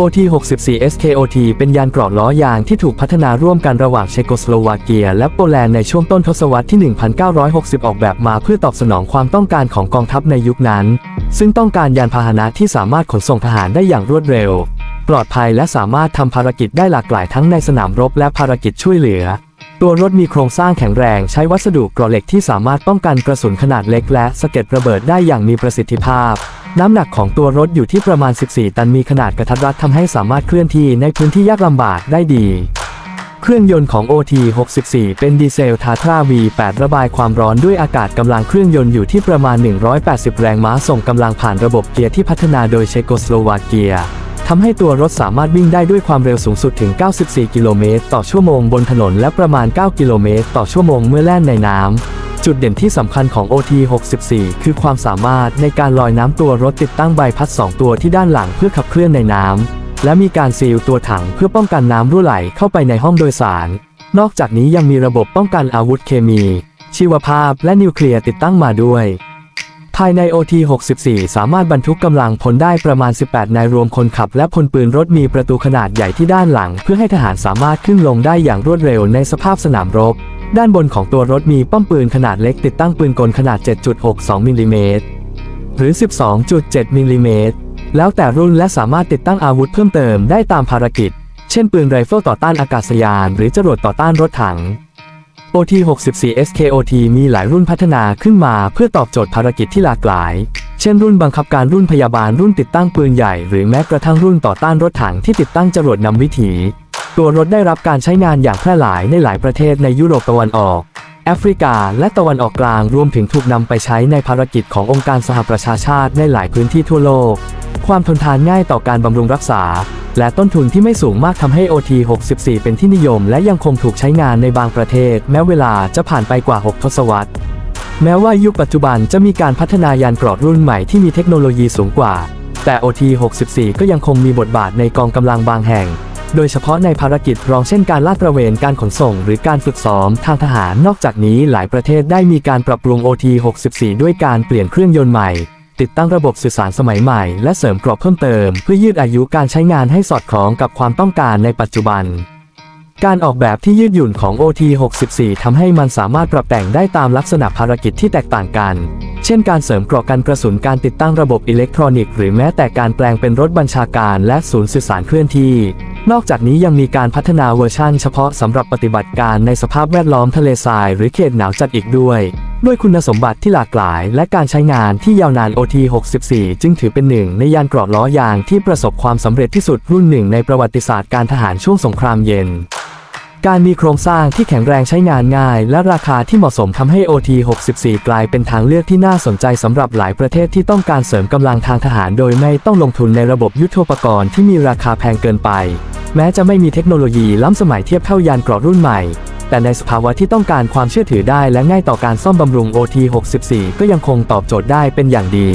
OT-64 SKOT เป็นยานเกราะล้อยางที่ถูกพัฒนาร่วมกันระหว่างเชโกสโลวาเกีย และโปแลนด์ในช่วงต้นทศวรรษที่ 1960 ออกแบบมาเพื่อตอบสนองความต้องการของกองทัพในยุคนั้น ซึ่งต้องการยานพาหนะที่สามารถขนส่งทหารได้อย่างรวดเร็ว ปลอดภัยและสามารถทำภารกิจได้หลากหลายทั้งในสนามรบและภารกิจช่วยเหลือ ตัวรถมีโครงสร้างแข็งแรงใช้วัสดุกราะเหล็กที่สามารถป้องกันกระสุนขนาดเล็กและสะเก็ดระเบิดได้อย่างมีประสิทธิภาพ น้ำหนักของตัวรถอยู่ที่ประมาณ 14 ตันมีขนาดกระทัดรัดทำให้สามารถเคลื่อนที่ในพื้นที่ยากลำบากได้ดี เครื่องยนต์ของ OT64 เป็นดีเซลทาทรา V8 ระบายความร้อนด้วยอากาศกำลังเครื่องยนต์อยู่ที่ประมาณ 180 แรงม้าส่งกำลังผ่านระบบเกียร์ที่พัฒนาโดยเชโกสโลวาเกียทำให้ตัวรถสามารถวิ่งได้ด้วยความเร็วสูงสุดถึง 94 กิโลเมตรต่อชั่วโมงบนถนนและประมาณ 9 กิโลเมตรต่อชั่วโมงเมื่อแล่นในน้ำ จุดเด่นที่สำคัญของ OT64 คือความสามารถในการลอยน้ำตัวรถติดตั้งใบพัด 2 ตัวที่ด้านหลังเพื่อขับเคลื่อนในน้ำและมีการซีลตัวถังเพื่อป้องกันน้ำรั่วไหลเข้าไปในห้องโดยสาร นอกจากนี้ยังมีระบบป้องกันอาวุธเคมี ชีวภาพและนิวเคลียร์ติดตั้งมาด้วย ภายใน OT64 สามารถบรรทุกกำลังพลได้ประมาณ 18 นายรวมคนขับ และพลปืนรถมีประตูขนาดใหญ่ที่ด้านหลัง เพื่อให้ทหารสามารถขึ้นลงได้อย่างรวดเร็วในสภาพสนามรบ ด้านบนของตัวรถมีป้อมปืนขนาดเล็กติดตั้งปืนกลขนาด 7.62มิลลิเมตรหรือ 12.7มิลลิเมตรแล้วแต่รุ่นและสามารถติดตั้งอาวุธเพิ่มเติมได้ตามภารกิจ เช่นปืนไรเฟิลต่อต้านอากาศยาน หรือจรวดต่อต้านรถถัง OT64 SKOT มีหลายรุ่นพัฒนาขึ้นมาเพื่อตอบโจทย์ภารกิจที่หลากหลาย เช่นรุ่นบังคับการรุ่นพยาบาลรุ่นติดตั้งปืนใหญ่ หรือแม้กระทั่งรุ่นต่อต้านรถถังที่ติดตั้งจรวดนำวิถี ตัวรถได้รับการใช้งานอย่างแพร่หลายในหลายประเทศในยุโรปตะวันออก แอฟริกา และตะวันออกกลางรวมถึงถูกนำไปใช้ในภารกิจขององค์การสหประชาชาติในหลายพื้นที่ทั่วโลก ความทนทานง่ายต่อการบำรุงรักษา และต้นทุนที่ไม่สูงมากทำให้ OT64 เป็นที่นิยม และยังคงถูกใช้งานในบางประเทศ แม้เวลาจะผ่านไปกว่า 6 ทศวรรษ แม้ว่ายุคปัจจุบันจะมีการพัฒนายานเกราะรุ่นใหม่ที่มีเทคโนโลยีสูงกว่า แต่ OT64 ก็ยังคงมีบทบาทในกองกำลังบางแห่ง โดยเฉพาะในภารกิจรองเช่นการลาดตระเวนการขนส่ง หรือการฝึกซ้อมทางทหาร นอกจากนี้หลายประเทศได้มีการปรับปรุง OT64 ด้วยการเปลี่ยนเครื่องยนต์ใหม่ติดตั้งระบบสื่อสารสมัยใหม่และเสริมกราะเพิ่มเติม เพื่อยืดอายุการใช้งานให้สอดคล้องกับความต้องการในปัจจุบัน การออกแบบที่ยืดหยุ่นของ OT64 ทำให้มันสามารถปรับแต่งได้ตามลักษณะภารกิจที่แตกต่างกัน เช่นการเสริมเกราะกันกระสุนการติดตั้งระบบอิเล็กทรอนิกส์หรือแม้แต่การแปลงเป็นรถบัญชาการและศูนย์สื่อสารเคลื่อนที่ นอกจากนี้ยังมีการพัฒนาเวอร์ชั่นเฉพาะสำหรับปฏิบัติการในสภาพแวดล้อมทะเลทราย หรือเขตหนาวจัดอีกด้วย ด้วยคุณสมบัติที่หลากหลาย และการใช้งานที่ยาวนาน OT64 จึงถือเป็นหนึ่งในยานเกราะล้อยางที่ประสบความสำเร็จที่สุดรุ่นหนึ่งในประวัติศาสตร์การทหารช่วงสงครามเย็น การมีโครงสร้างที่แข็งแรงใช้งานง่าย และราคาที่เหมาะสมทำให้ OT64 กลายเป็นทางเลือกที่น่าสนใจสำหรับหลายประเทศที่ต้องการเสริมกำลังทางทหารโดยไม่ต้องลงทุนในระบบยุทโธปกรณ์ที่มีราคาแพงเกินไป แม้จะไม่มีเทคโนโลยีล้ำสมัยเทียบเท่ายานเกราะรุ่นใหม่ แต่ในสภาวะที่ต้องการความเชื่อถือได้และง่ายต่อการซ่อมบำรุง OT64 ก็ยังคงตอบโจทย์ได้เป็นอย่างดี